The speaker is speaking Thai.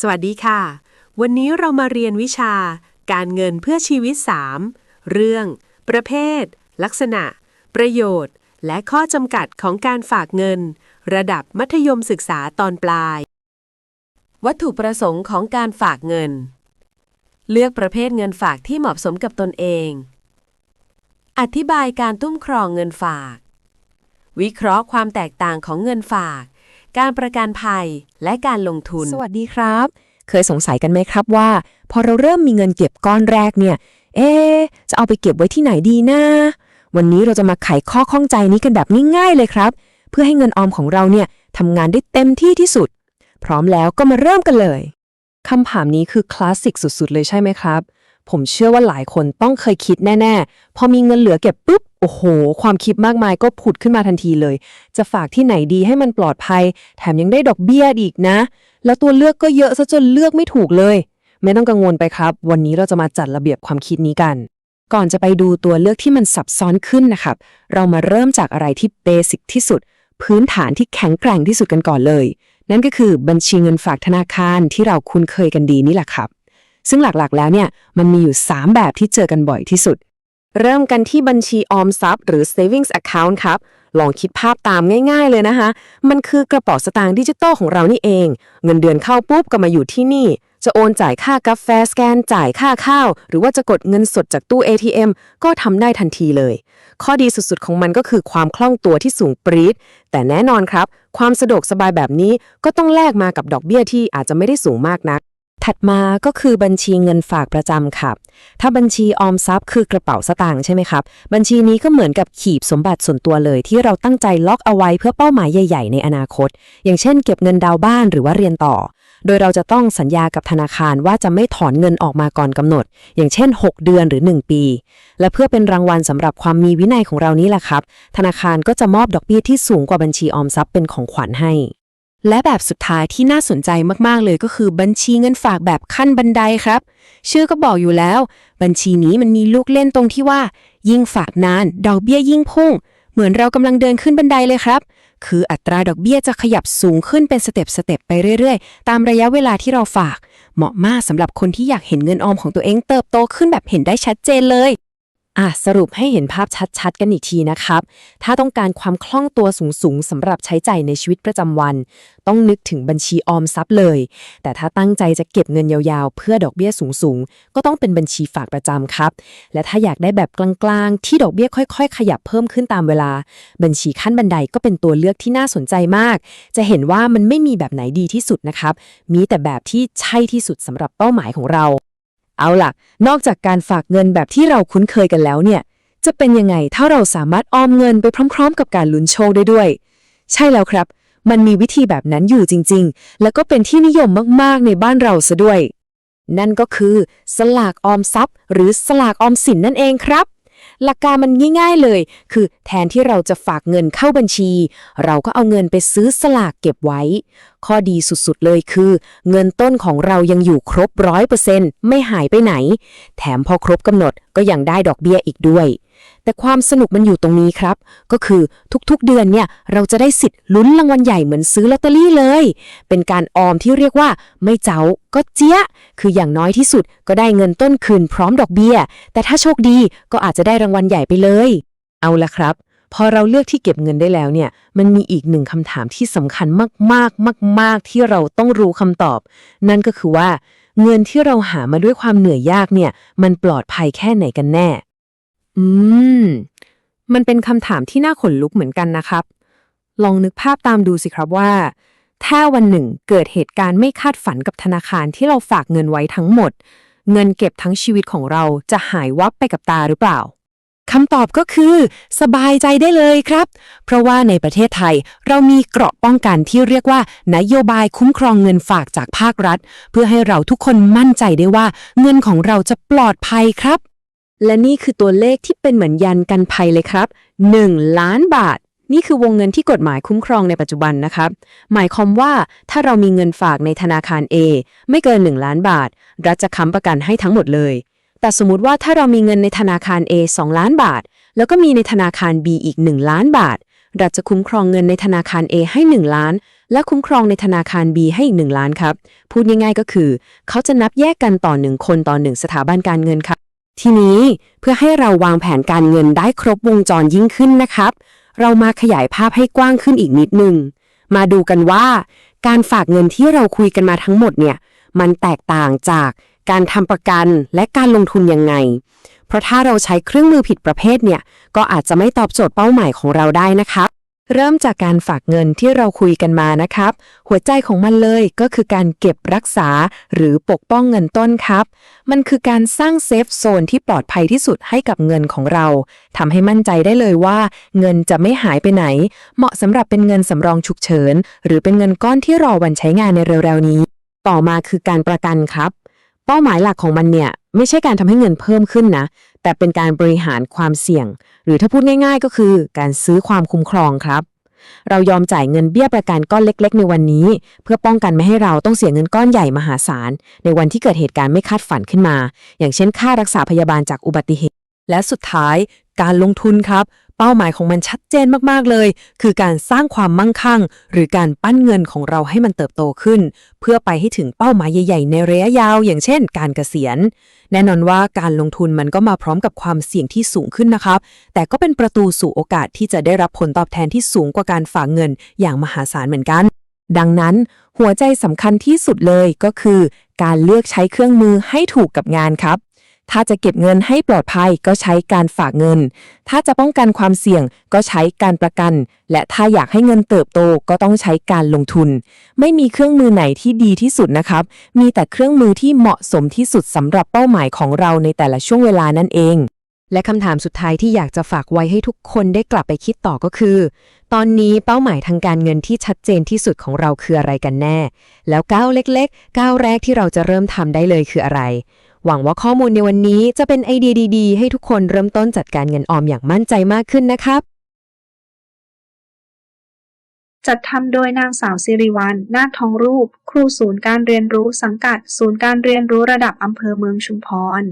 สวัสดีค่ะ วันนี้เรามาเรียนวิชา การเงินเพื่อชีวิต 3 เรื่อง ประเภท ลักษณะ ประโยชน์ และข้อจำกัดของการฝากเงิน ระดับมัธยมศึกษาตอนปลาย วัตถุประสงค์ของการฝากเงิน เลือกประเภทเงินฝากที่เหมาะสมกับตนเอง อธิบายการตุ้มครองเงินฝาก วิเคราะห์ความแตกต่างของเงินฝาก การประกันภัย และการลงทุน สวัสดีครับ เคยสงสัยกันไหมครับว่า พอเราเริ่มมีเงินเก็บก้อนแรกเนี่ย เอ๊จะเอาไปเก็บไว้ที่ไหนดีนะ วันนี้เราจะมาไขข้อข้องใจนี้กันแบบง่ายๆเลยครับ เพื่อให้เงินออมของเราเนี่ยทำงานได้เต็มที่ที่สุด พร้อมแล้วก็มาเริ่มกันเลยคำถามนี้คือคลาสสิกสุดๆ เลยใช่ไหมครับ ผมเชื่อว่าหลายคนต้องเคยคิดแน่ ๆ พอมีเงินเหลือเก็บปุ๊บ โอ้โห ความคิดมากมายก็ผุดขึ้นมาทันทีเลย จะฝากที่ไหนดีให้มันปลอดภัย แถมยังได้ดอกเบี้ยอีกนะ แล้วตัวเลือกก็เยอะซะจนเลือกไม่ถูกเลย ไม่ต้องกังวลไปครับ วันนี้เราจะมาจัดระเบียบความคิดนี้กัน ก่อนจะไปดูตัวเลือกที่มันซับซ้อนขึ้นนะครับ เรามาเริ่มจากอะไรที่เบสิกที่สุด พื้นฐานที่แข็งแกร่งที่สุดกันก่อนเลย นั่นก็คือบัญชีเงินฝากธนาคารที่เราคุ้นเคยกันดีนี่แหละครับ ซึ่งหลักๆ แล้วเนี่ยมันมีอยู่ 3 แบบที่เจอกันบ่อยที่สุด เริ่มกันที่บัญชีออมทรัพย์หรือ savings account ครับ ลองคิดภาพตามง่ายๆเลยนะคะ มันคือกระเป๋าสตางค์ดิจิตอลของเรานี่เอง เงินเดือนเข้าปุ๊บก็มาอยู่ที่นี่ จะโอนจ่ายค่ากาแฟสแกนจ่ายค่าข้าว หรือว่าจะกดเงินสดจากตู้ ATM ก็ทำได้ทันทีเลย ข้อดีสุดๆของมันก็คือความคล่องตัวที่สูงปรี๊ด แต่แน่นอนครับ ความสะดวกสบายแบบนี้ก็ต้องแลกมากับดอกเบี้ยที่อาจจะไม่ได้สูงมากนัก ถัดมาก็คือบัญชีเงินฝากประจำครับ ถ้าบัญชีออมทรัพย์คือกระเป๋าสตางค์ใช่ไหมครับ บัญชีนี้ก็เหมือนกับขีบสมบัติส่วนตัวเลย ที่เราตั้งใจล็อกเอาไว้เพื่อเป้าหมายใหญ่ ๆ ในอนาคต อย่างเช่น เก็บเงินดาวน์บ้านหรือว่าเรียนต่อ โดยเราจะต้องสัญญากับธนาคารว่าจะไม่ถอนเงินออกมาก่อนกำหนด อย่างเช่น 6 เดือนหรือ 1 ปี และเพื่อเป็นรางวัลสำหรับความมีวินัยของเรานี่แหละครับ ธนาคารก็จะมอบดอกเบี้ยที่สูงกว่าบัญชีออมทรัพย์เป็นของขวัญให้ และแบบสุดท้ายที่น่าสนใจมากๆเลยก็คือบัญชีเงินฝากแบบขั้นบันไดครับ ชื่อก็บอกอยู่แล้ว บัญชีนี้มันมีลูกเล่นตรงที่ว่า ยิ่งฝากนานดอกเบี้ยยิ่งพุ่ง เหมือนเรากำลังเดินขึ้นบันไดเลยครับ คืออัตราดอกเบี้ยจะขยับสูงขึ้นเป็นสเต็ปสเต็ปไปเรื่อยๆ ตามระยะเวลาที่เราฝาก เหมาะมากสำหรับคนที่อยากเห็นเงินออมของตัวเองเติบโตขึ้นแบบเห็นได้ชัดเจนเลย อะสรุปให้เห็นภาพชัดๆ กันอีกทีนะครับ ถ้าต้องการความคล่องตัวสูงๆสำหรับใช้ใจ่ายในชีวิตประจำวัน ต้องนึกถึงบัญชีออมทรัพย์เลย แต่ถ้าตั้งใจจะเก็บเงินยาวๆ เพื่อดอกเบี้ยสูงๆ ก็ต้องเป็นบัญชีฝากประจำครับ และถ้าอยากได้แบบกลางๆ ที่ดอกเบี้ยค่อยๆ ขยับเพิ่มขึ้นตามเวลา บัญชีขั้นบันไดก็เป็นตัวเลือกที่น่าสนใจมาก จะเห็นว่ามันไม่มีแบบไหนดีที่สุดนะครับ มีแต่แบบที่ใช่ที่สุดสำหรับเป้าหมายของเรา เอาล่ะ นอกจากการฝากเงินแบบที่เราคุ้นเคยกันแล้วเนี่ย จะเป็นยังไงถ้าเราสามารถออมเงินไปพร้อม ๆ กับการลุ้นโชคได้ด้วย ใช่แล้วครับ มันมีวิธีแบบนั้นอยู่จริง ๆ แล้วก็เป็นที่นิยมมากๆในบ้านเราซะด้วย นั่นก็คือ สลากออมทรัพย์ หรือสลากออมสินนั่นเองครับ หลักการมันง่ายๆเลย คือแทนที่เราจะฝากเงินเข้าบัญชี เราก็เอาเงินไปซื้อสลากเก็บไว้ ข้อดีสุดๆเลยคือ เงินต้นของเรายังอยู่ครบร้อยเปอร์เซ็นต์ไม่หายไปไหน แถมพอครบกำหนดก็ยังได้ดอกเบี้ยอีกด้วย แต่ความสนุกมันอยู่ตรงนี้ครับ ก็คือทุกๆเดือนเนี่ยเราจะได้สิทธิ์ลุ้นรางวัลใหญ่เหมือนซื้อลอตเตอรี่เลย เป็นการออมที่เรียกว่าไม่เจ้าก็เจี๊ยะคืออย่างน้อยที่สุดก็ได้เงินต้นคืนพร้อมดอกเบี้ย แต่ถ้าโชคดีก็อาจจะได้รางวัลใหญ่ไปเลย เอาละครับพอเราเลือกที่เก็บเงินได้แล้วเนี่ย มันมีอีกหนึ่งคำถามที่สำคัญมากๆ มาก ๆ ที่เราต้องรู้คำตอบ นั่นก็คือว่า เงินที่เราหามาด้วยความเหนื่อยยากเนี่ย มันปลอดภัยแค่ไหนกันแน่ อืม มันเป็นคำถามที่น่าขนลุกเหมือนกันนะครับ ลองนึกภาพตามดูสิครับว่า ถ้าวันหนึ่งเกิดเหตุการณ์ไม่คาดฝันกับธนาคารที่เราฝากเงินไว้ทั้งหมด เงินเก็บทั้งชีวิตของเราจะหายวับไปกับตาหรือเปล่าคำตอบก็คือ สบายใจได้เลยครับ เพราะว่าในประเทศไทย เรามีเกราะป้องกันที่เรียกว่า นโยบายคุ้มครองเงินฝากจากภาครัฐ เพื่อให้เราทุกคนมั่นใจได้ว่า เงินของเราจะปลอดภัยครับ และนี่คือตัวเลขที่เป็นเหมือนยันกันภัยเลยครับ 1 ล้านบาท นี่คือวงเงินที่กฎหมายคุ้มครองในปัจจุบันนะครับ หมายความว่าถ้าเรามีเงินฝากในธนาคาร A ไม่เกิน 1 ล้านบาท รัฐจะค้ำประกันให้ทั้งหมดเลย แต่สมมติว่าถ้าเรามีเงินในธนาคาร A 2 ล้านบาท แล้วก็มีในธนาคาร B อีก 1 ล้านบาท รัฐจะคุ้มครองเงินในธนาคาร A ให้ 1 ล้าน และคุ้มครองในธนาคาร B ให้อีก 1 ล้านครับ พูดง่ายๆก็คือ เขาจะนับแยกกันต่อ1คนต่อ1สถาบันการเงินครับ ทีนี้เพื่อให้เราวางแผนการเงินได้ครบวงจรยิ่งขึ้นนะครับ เรามาขยายภาพให้กว้างขึ้นอีกนิดนึง มาดูกันว่า การฝากเงินที่เราคุยกันมาทั้งหมดเนี่ยมันแตกต่างจากการทำประกันและการลงทุนยังไง เพราะถ้าเราใช้เครื่องมือผิดประเภทเนี่ยก็อาจจะไม่ตอบโจทย์เป้าหมายของเราได้นะครับ เริ่มจากการฝากเงินที่เราคุยกันมานะครับ หัวใจของมันเลยก็คือการเก็บรักษาหรือปกป้องเงินต้นครับ มันคือการสร้างเซฟโซนที่ปลอดภัยที่สุดให้กับเงินของเราทำให้มั่นใจได้เลยว่า เงินจะไม่หายไปไหน เหมาะสำหรับเป็นเงินสำรองฉุกเฉิน หรือเป็นเงินก้อนที่รอวันใช้งานในเร็วๆนี้ ต่อมาคือการประกันครับ เป้าหมายหลักของมันเนี่ย ไม่ใช่การทำให้เงินเพิ่มขึ้นนะ แต่เป็นการบริหารความเสี่ยง หรือถ้าพูดง่าย ๆ ก็คือการซื้อความคุ้มครองครับ เรายอมจ่ายเงินเบี้ยประกันก้อนเล็ก ๆ ในวันนี้ เพื่อป้องกันไม่ให้เราต้องเสียเงินก้อนใหญ่มหาศาล ในวันที่เกิดเหตุการณ์ไม่คาดฝันขึ้นมา อย่างเช่นค่ารักษาพยาบาลจากอุบัติเหตุ และสุดท้ายการลงทุนครับ เป้าหมายของมันชัดเจนมากๆเลย คือการสร้างความมั่งคั่ง หรือการปั้นเงินของเราให้มันเติบโตขึ้น เพื่อไปให้ถึงเป้าหมายใหญ่ ๆ ในระยะยาว อย่างเช่น การเกษียณ แน่นอนว่าการลงทุนมันก็มาพร้อมกับความเสี่ยงที่สูงขึ้นนะครับ แต่ก็เป็นประตูสู่โอกาสที่จะได้รับผลตอบแทนที่สูงกว่าการฝากเงิน อย่างมหาศาลเหมือนกัน ดังนั้นหัวใจสำคัญที่สุดเลยก็คือ การเลือกใช้เครื่องมือให้ถูกกับงานครับ ถ้าจะเก็บเงินให้ปลอดภัยก็ใช้การฝากเงิน ถ้าจะป้องกันความเสี่ยงก็ใช้การประกัน และถ้าอยากให้เงินเติบโตก็ต้องใช้การลงทุน ไม่มีเครื่องมือไหนที่ดีที่สุดนะครับ มีแต่เครื่องมือที่เหมาะสมที่สุดสำหรับเป้าหมายของเราในแต่ละช่วงเวลานั่นเอง และคำถามสุดท้ายที่อยากจะฝากไว้ให้ทุกคนได้กลับไปคิดต่อก็คือ ตอนนี้เป้าหมายทางการเงินที่ชัดเจนที่สุดของเราคืออะไรกันแน่ แล้วก้าวเล็กๆก้าวแรกที่เราจะเริ่มทำได้เลยคืออะไร หวังว่าข้อมูลในวันนี้จะเป็นไอเดียดีๆ ให้ทุกคนเริ่มต้นจัดการเงินออมอย่างมั่นใจมากขึ้นนะครับ จัดทำโดยนางสาวสิริวัลนาคทองรูป ครูศูนย์การเรียนรู้สังกัด ศูนย์การเรียนรู้ระดับอำเภอเมืองชุมพร